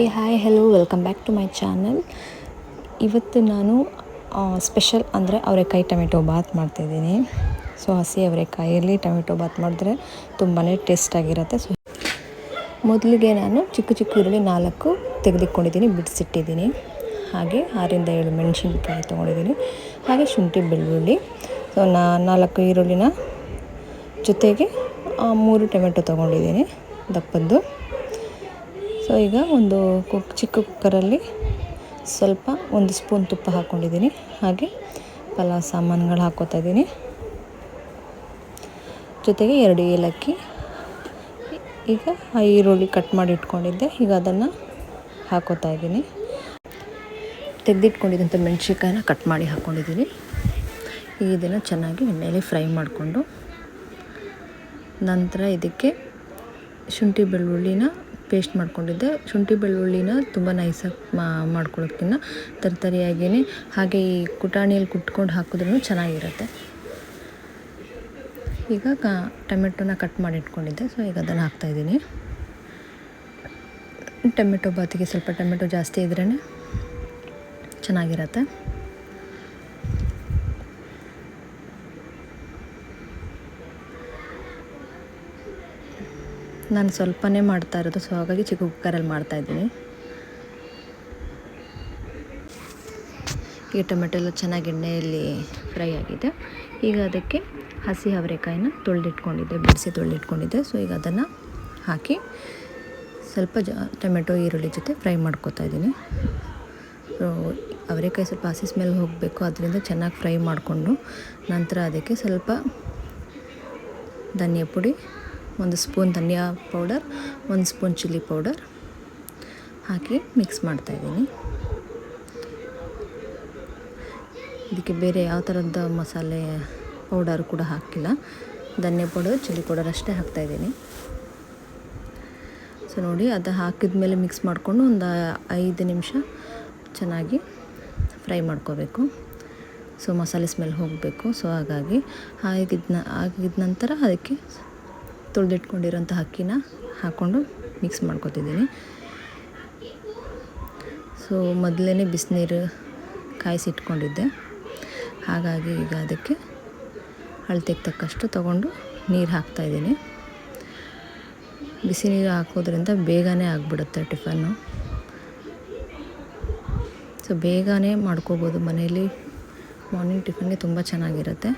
ಏ hi hello welcome back to my channel ಇವತ್ತು ನಾನು ಸ್ಪೆಷಲ್ ಅಂದರೆ ಅವರೆಕಾಯಿ ಟೊಮೆಟೊ ಬಾತ್ ಮಾಡ್ತಿದ್ದೀನಿ. ಸೊ ಹಸಿ ಅವರೆಕಾಯಿಯಲ್ಲಿ ಟೊಮೆಟೊ ಬಾತ್ ಮಾಡಿದ್ರೆ ತುಂಬಾ ಟೇಸ್ಟಾಗಿರುತ್ತೆ ಸೊ ಮೊದಲಿಗೆ ನಾನು ಚಿಕ್ಕ ಚಿಕ್ಕ ಈರುಳ್ಳಿ ನಾಲ್ಕು ತೆಗೆದುಕೊಂಡಿದ್ದೀನಿ, ಬಿಡಿಸಿಟ್ಟಿದ್ದೀನಿ. ಹಾಗೆ ಆರಿಂದ ಏಳು ಮೆಣಸಿನ್ಕಾಯಿ ತೊಗೊಂಡಿದ್ದೀನಿ. ಹಾಗೆ ಶುಂಠಿ ಬೆಳ್ಳುಳ್ಳಿ. ಸೊ ನಾ, ನಾಲ್ಕು ಈರುಳ್ಳಿನ ಜೊತೆಗೆ ಮೂರು ಟೊಮೆಟೊ ತೊಗೊಂಡಿದ್ದೀನಿ ದಪ್ಪದ್ದು. ಸೊ ಈಗ ಒಂದು ಕುಕ್ ಚಿಕ್ಕ ಕುಕ್ಕರಲ್ಲಿ ಸ್ವಲ್ಪ ಒಂದು ಸ್ಪೂನ್ ತುಪ್ಪ ಹಾಕ್ಕೊಂಡಿದ್ದೀನಿ ಹಾಗೆ ಪಲಾವ್ ಸಾಮಾನುಗಳು ಹಾಕ್ಕೋತಾ ಇದ್ದೀನಿ. ಜೊತೆಗೆ ಎರಡು ಏಲಕ್ಕಿ. ಈಗ ಆ ಈರುಳ್ಳಿ ಕಟ್ ಮಾಡಿ ಇಟ್ಕೊಂಡಿದ್ದೆ. ಈಗ ಅದನ್ನು ಹಾಕೋತಾ ಇದ್ದೀನಿ. ತೆಗೆದಿಟ್ಕೊಂಡಿದ್ದಂಥ ಮೆಣಸಿನ್ಕಾಯಿನ ಕಟ್ ಮಾಡಿ ಹಾಕ್ಕೊಂಡಿದ್ದೀನಿ ಈಗ ಇದನ್ನು ಚೆನ್ನಾಗಿ ಎಣ್ಣೆಯಲ್ಲಿ ಫ್ರೈ ಮಾಡಿಕೊಂಡು ನಂತರ ಇದಕ್ಕೆ ಶುಂಠಿ ಬೆಳ್ಳುಳ್ಳಿನ ಪೇಸ್ಟ್ ಮಾಡ್ಕೊಂಡಿದ್ದೆ. ಶುಂಠಿ ಬೆಳ್ಳುಳ್ಳಿನ ತುಂಬ ನೈಸಾಗಿ ಮಾಡ್ಕೊಳ್ಳೋಕ್ಕಿಂತ ತರ್ತರಿಯಾಗಿಯೇ ಹಾಗೆ ಈ ಕುಟಾಣಿಯಲ್ಲಿ ಕುಟ್ಕೊಂಡು ಹಾಕಿದ್ರೂ ಚೆನ್ನಾಗಿರುತ್ತೆ. ಈಗ ಕ, ಟೊಮೆಟೊನ ಕಟ್ ಮಾಡಿ ಇಟ್ಕೊಂಡಿದ್ದೆ. ಸೊ, ಈಗ ಅದನ್ನು ಹಾಕ್ತಾಯಿದ್ದೀನಿ ಟೊಮೆಟೊ ಬಾತಿಗೆ ಸ್ವಲ್ಪ ಟೊಮೆಟೊ ಜಾಸ್ತಿ ಇದ್ರೇ ಚೆನ್ನಾಗಿರತ್ತೆ. ನಾನು ಸ್ವಲ್ಪನೇ ಮಾಡ್ತಾ ಇರೋದು ಸೊ ಹಾಗಾಗಿ ಚಿಕ್ಕ ಕುಕ್ಕರಲ್ಲಿ ಮಾಡ್ತಾಯಿದ್ದೀನಿ ಈ ಟೊಮೆಟೊ ಎಲ್ಲ ಚೆನ್ನಾಗಿ ಎಣ್ಣೆಯಲ್ಲಿ ಫ್ರೈ ಆಗಿದೆ. ಈಗ ಅದಕ್ಕೆ ಹಸಿ ಅವರೆಕಾಯಿನ ತೊಳೆದಿಟ್ಕೊಂಡಿದ್ದೆ ಬಿಡಿಸಿ ತೊಳೆದಿಟ್ಕೊಂಡಿದ್ದೆ. ಸೊ ಈಗ ಅದನ್ನು ಹಾಕಿ ಸ್ವಲ್ಪ ಜ, ಟೊಮೆಟೊ, ಈರುಳ್ಳಿ ಜೊತೆ ಫ್ರೈ ಮಾಡ್ಕೊತಾ ಇದ್ದೀನಿ. ಅವರೆಕಾಯಿ ಸ್ವಲ್ಪ ಹಸಿ ಸ್ಮೆಲ್ ಹೋಗಬೇಕು ಅದರಿಂದ ಚೆನ್ನಾಗಿ ಫ್ರೈ ಮಾಡಿಕೊಂಡು ನಂತರ ಅದಕ್ಕೆ ಸ್ವಲ್ಪ ಧನಿಯಾ ಪುಡಿ ಒಂದು ಸ್ಪೂನ್ ಧನಿಯಾ ಪೌಡರ್, ಒಂದು ಸ್ಪೂನ್ ಚಿಲ್ಲಿ ಪೌಡರ್ ಹಾಕಿ ಮಿಕ್ಸ್ ಮಾಡ್ತಾಯಿದ್ದೀನಿ ಇದಕ್ಕೆ ಬೇರೆ ಯಾವ ಥರದ ಮಸಾಲೆ ಪೌಡರ್ ಕೂಡ ಹಾಕಿಲ್ಲ. ಧನಿಯಾ ಪೌಡರ್, ಚಿಲ್ಲಿ ಪೌಡರ್ ಅಷ್ಟೇ ಹಾಕ್ತಾಯಿದ್ದೀನಿ ಸೊ ನೋಡಿ, ಅದು ಹಾಕಿದ ಮೇಲೆ ಮಿಕ್ಸ್ ಮಾಡಿಕೊಂಡು ಒಂದು ಐದು ನಿಮಿಷ ಚೆನ್ನಾಗಿ ಫ್ರೈ ಮಾಡ್ಕೋಬೇಕು. ಸೊ ಮಸಾಲೆ ಸ್ಮೆಲ್ ಹೋಗಬೇಕು. ಸೊ ಹಾಗಾಗಿ ಆಗಿದ್ನ ಆಗಿದ ನಂತರ ಅದಕ್ಕೆ ತೊಳೆದಿಟ್ಕೊಂಡಿರೋಂಥ ಅಕ್ಕಿನ ಹಾಕ್ಕೊಂಡು ಮಿಕ್ಸ್ ಮಾಡ್ಕೊತಿದ್ದೀನಿ. ಸೊ ಮೊದಲೇ ಬಿಸಿನೀರು ಕಾಯಿಸಿಟ್ಕೊಂಡಿದ್ದೆ. ಹಾಗಾಗಿ ಈಗ ಅದಕ್ಕೆ ಅಳತೆಗೆ ತಕ್ಕಷ್ಟು ತೊಗೊಂಡು ನೀರು ಹಾಕ್ತಾಯಿದ್ದೀನಿ. ಬಿಸಿ ನೀರು ಹಾಕೋದ್ರಿಂದ ಬೇಗನೆ ಆಗಿಬಿಡುತ್ತೆ ಟಿಫನ್ನು. ಸೊ ಬೇಗನೆ ಮಾಡ್ಕೋಬೋದು. ಮನೇಲಿ ಮಾರ್ನಿಂಗ್ ಟಿಫನ್ಗೆ ತುಂಬ ಚೆನ್ನಾಗಿರುತ್ತೆ.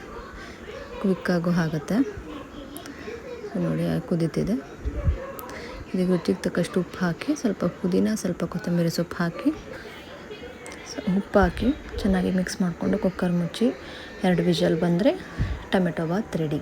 ಕ್ವಿಕ್ಕಾಗೂ ಆಗುತ್ತೆ. ನೋಡಿ ಕುದೀತಿದೆ. ಇದಕ್ಕೆ ರುಚಿಗೆ ತಕ್ಕಷ್ಟು ಉಪ್ಪು ಹಾಕಿ, ಸ್ವಲ್ಪ ಪುದೀನ, ಸ್ವಲ್ಪ ಕೊತ್ತಂಬರಿ ಸೊಪ್ಪು ಹಾಕಿ ಉಪ್ಪು ಹಾಕಿ ಚೆನ್ನಾಗಿ ಮಿಕ್ಸ್ ಮಾಡಿಕೊಂಡು ಕುಕ್ಕರ್ ಮುಚ್ಚಿ, ಎರಡು ವಿಷಲ್ ಬಂದರೆ ಟೊಮೆಟೊ ಬಾತ್ ರೆಡಿ